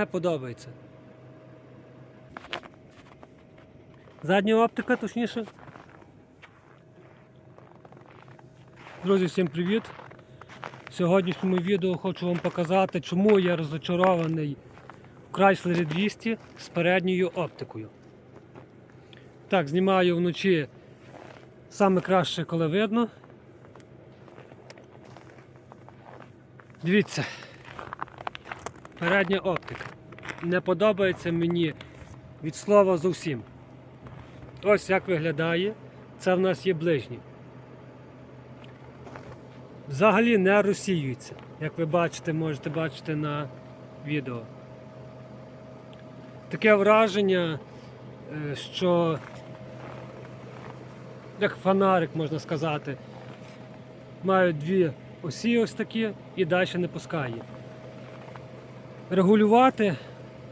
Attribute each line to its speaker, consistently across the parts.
Speaker 1: не подобається. Задня оптика, точніше. Друзі, всім привіт! В сьогоднішньому відео хочу вам показати, чому я розочарований в Chrysler 200 з передньою оптикою. Так, знімаю вночі саме краще, коли видно. Дивіться, передня оптика. Не подобається мені від слова зовсім. Ось як виглядає. Це в нас є ближній. Взагалі не розсіюється, як ви бачите, можете бачити на відео. Таке враження, е, що як фонарик можна сказати, мають дві осі ось такі і далі не пускає. Регулювати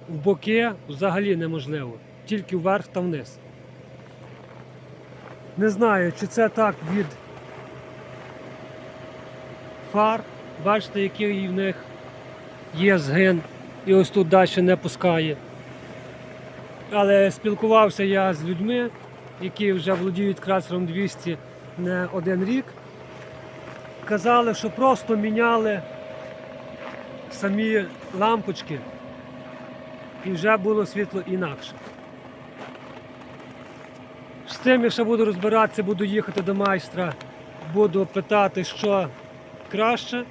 Speaker 1: в боки взагалі неможливо, тільки вверх та вниз. Не знаю, чи це так від фар. Бачите, який в них є згин, і ось тут далі не пускає. Але спілкувався я з людьми, які вже володіють красером 200 не один рік. Казали, що просто міняли самі лампочки і вже було світло інакше. З цим я ще буду розбиратися, буду їхати до майстра, буду питати, що краще.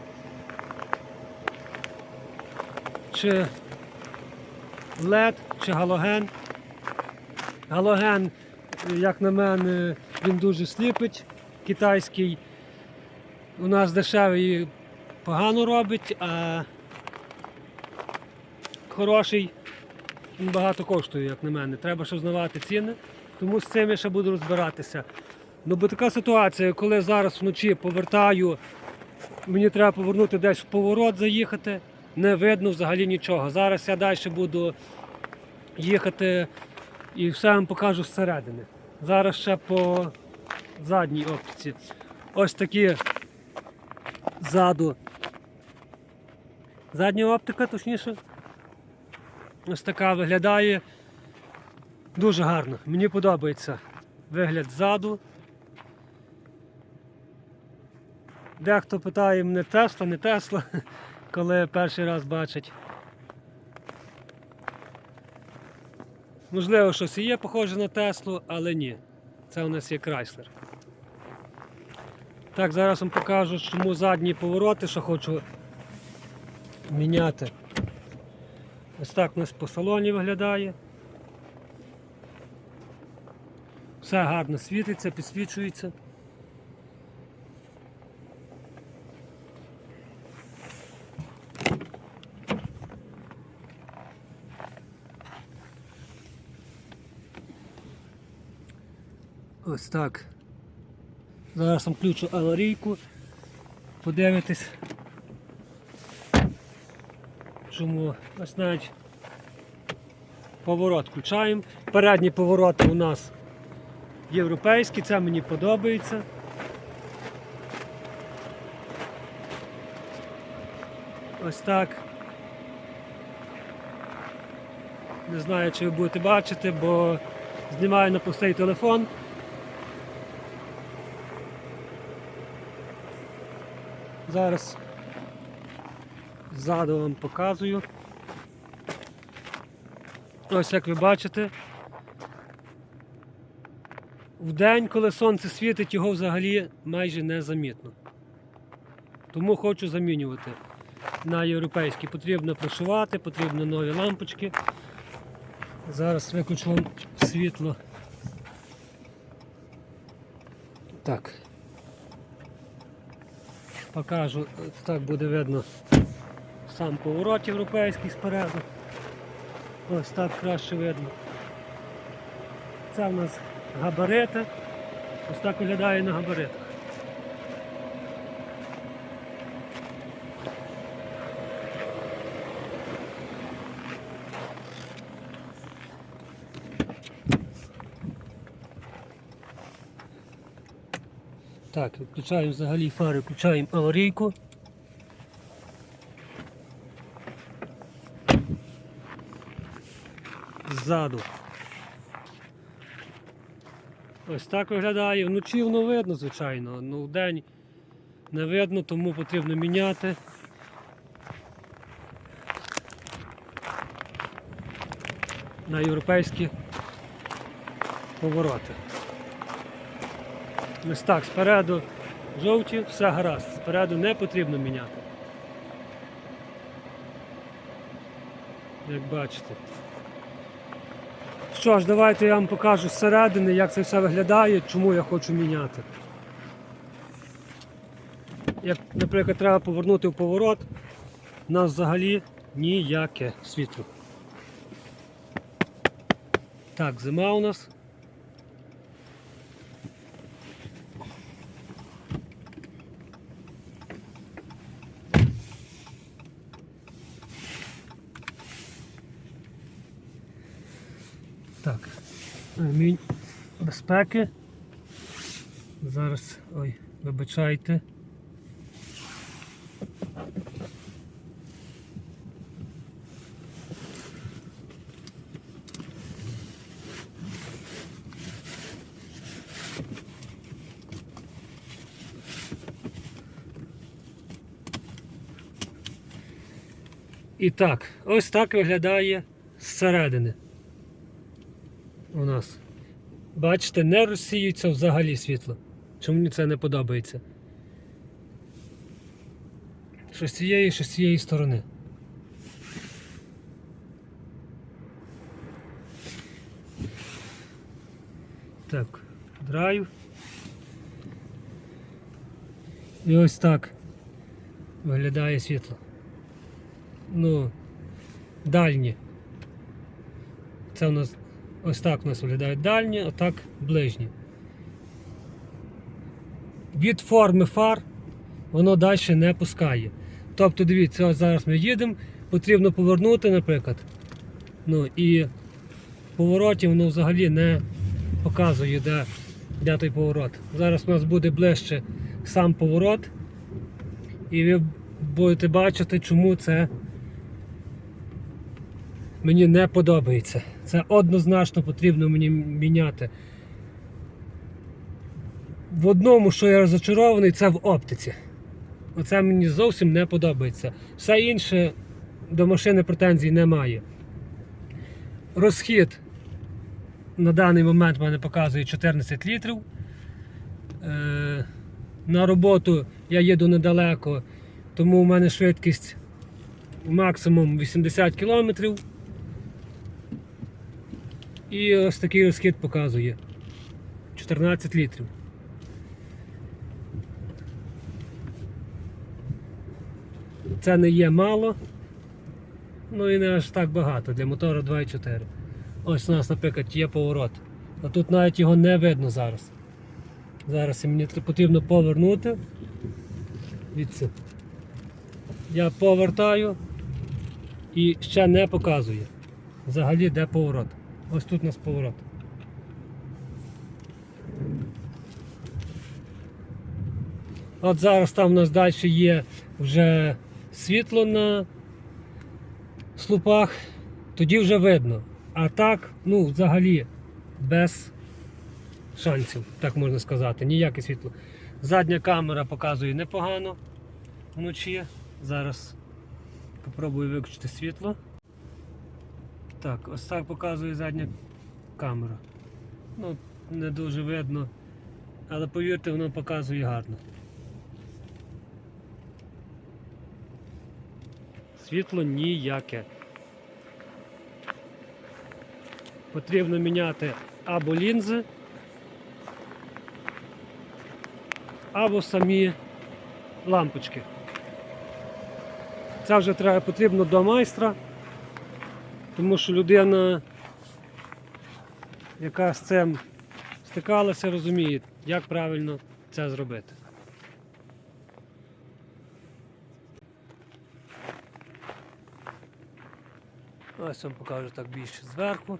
Speaker 1: Чи LED, чи галоген. Галоген, як на мене, він дуже сліпить. Китайський у нас дешевий погано робить, а хороший він багато коштує, як на мене. Треба ще знавати ціни, тому з цим я ще буду розбиратися. Ну, бо така ситуація, коли зараз вночі повертаю, мені треба повернути десь в поворот заїхати, не видно взагалі нічого. Зараз я далі буду їхати і все вам покажу зсередини. Зараз ще по задній оптиці. Ось такі ззаду. Задня оптика, точніше. Ось така виглядає дуже гарно. Мені подобається вигляд ззаду. Дехто питає мене Тесла, не Тесла, коли перший раз бачить. Можливо, щось і є похоже на Теслу, але ні. Це у нас є Chrysler. Так, зараз вам покажу, чому задні повороти, що хочу міняти. Ось так у нас по салоні виглядає. Все гарно світиться, підсвічується. Ось так. Зараз включу аварійку. Подивитись. Чому ось навіть поворот включаємо. Передні повороти у нас європейські, це мені подобається. Ось так. Не знаю, чи ви будете бачити, бо знімаю на пустий телефон. Зараз ззаду вам показую. Ось як ви бачите. В день, коли сонце світить, його взагалі майже незамітно. Тому хочу замінювати на європейські. Потрібно прошивати, потрібно нові лампочки. Зараз виключу вам світло. Так. Покажу, так буде видно сам поворот європейський спереду. Ось так краще видно. Це в нас габарити. Ось так виглядає на габаритах. Так, відключаємо взагалі фари, включаємо аварійку. Ззаду. Ось так виглядає. Вночі воно видно, звичайно, ну вдень не видно, тому потрібно міняти. На європейські повороти. Ось так, спереду жовті, все гаразд. Спереду не потрібно міняти. Як бачите. Що ж, давайте я вам покажу зсередини, як це все виглядає, чому я хочу міняти. Як, наприклад, треба повернути в поворот, у нас взагалі ніяке світло. Так, зима у нас. Так, ремінь безпеки. Зараз, ой, вибачайте. І так, ось так виглядає зсередини у нас. Бачите, не розсіюється взагалі світло. Чому мені це не подобається? Що з цієї, що з цієї сторони. Так, драйв. І ось так виглядає світло. Ну, дальні. Це у нас ось так у нас виглядають дальні, отак ближні. Від форми фар воно далі не пускає. Тобто, дивіться, ось зараз ми їдемо, потрібно повернути, наприклад. Ну і в повороті воно взагалі не показує, де, де той поворот. Зараз у нас буде ближче сам поворот, і ви будете бачити, чому це мені не подобається. Це однозначно потрібно мені міняти. В одному, що я розочарований, це в оптиці. Оце мені зовсім не подобається. Все інше до машини претензій немає. Розхід на даний момент мене показує 14 літрів. Е, на роботу я їду недалеко, тому в мене швидкість максимум 80 км. І ось такий розхід показує 14 літрів. Це не є мало, ну і не аж так багато для мотора 2.4. Ось у нас, наприклад, є поворот. А тут навіть його не видно зараз. Зараз мені потрібно повернути. Дивіться. Я повертаю і ще не показує. Взагалі де поворот. Ось тут у нас поворот. От зараз там у нас далі є вже світло на слупах, тоді вже видно. А так, ну, взагалі, без шансів, так можна сказати, ніяке світло. Задня камера показує непогано вночі. Зараз попробую виключити світло. Так, ось так показує задня камера. Ну, не дуже видно, але повірте, воно показує гарно. Світло ніяке. Потрібно міняти або лінзи, або самі лампочки. Це вже треба потрібно до майстра, тому що людина, яка з цим стикалася, розуміє, як правильно це зробити. Ось вам покажу так більше зверху.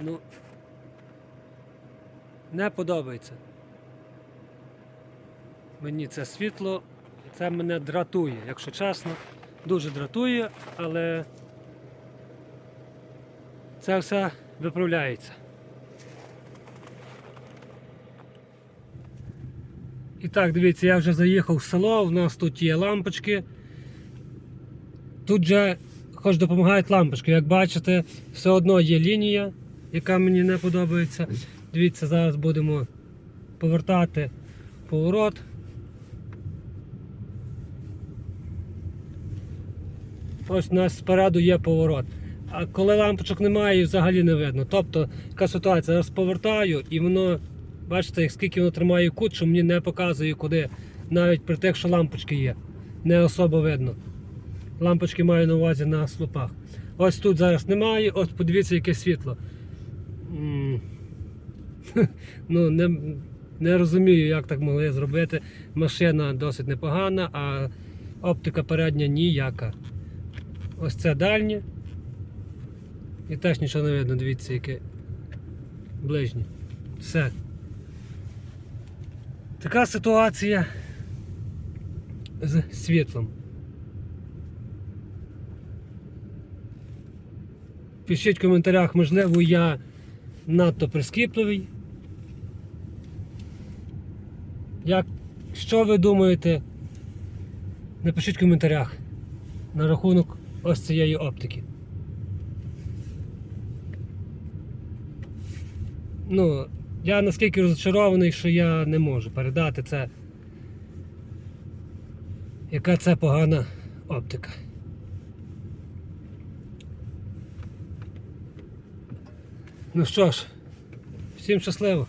Speaker 1: Ну, не подобається. Мені це світло, це мене дратує, якщо чесно. Дуже дратує, але це все виправляється. І так, дивіться, я вже заїхав в село, у нас тут є лампочки. Тут же хоч допомагають лампочки. Як бачите, все одно є лінія, яка мені не подобається. Дивіться, зараз будемо повертати поворот. Ось у нас спереду є поворот. А коли лампочок немає, взагалі не видно. Тобто, яка ситуація, зараз повертаю і воно, бачите, скільки воно тримає кут, що мені не показує куди. Навіть при тих, що лампочки є. Не особо видно. Лампочки маю на увазі на слупах. Ось тут зараз немає, ось подивіться, яке світло. Ну, не, не розумію, як так могли зробити. Машина досить непогана, а оптика передня ніяка. Ось це дальнє. І теж нічого не видно, дивіться, яке ближнє. Все. Така ситуація з світлом. Пишіть в коментарях, можливо, я надто прискіпливий. Як, що ви думаєте? Напишіть в коментарях на рахунок ось цієї оптики. Ну, я наскільки розчарований, що я не можу передати це. Яка це погана оптика. Ну що ж, всім щасливо!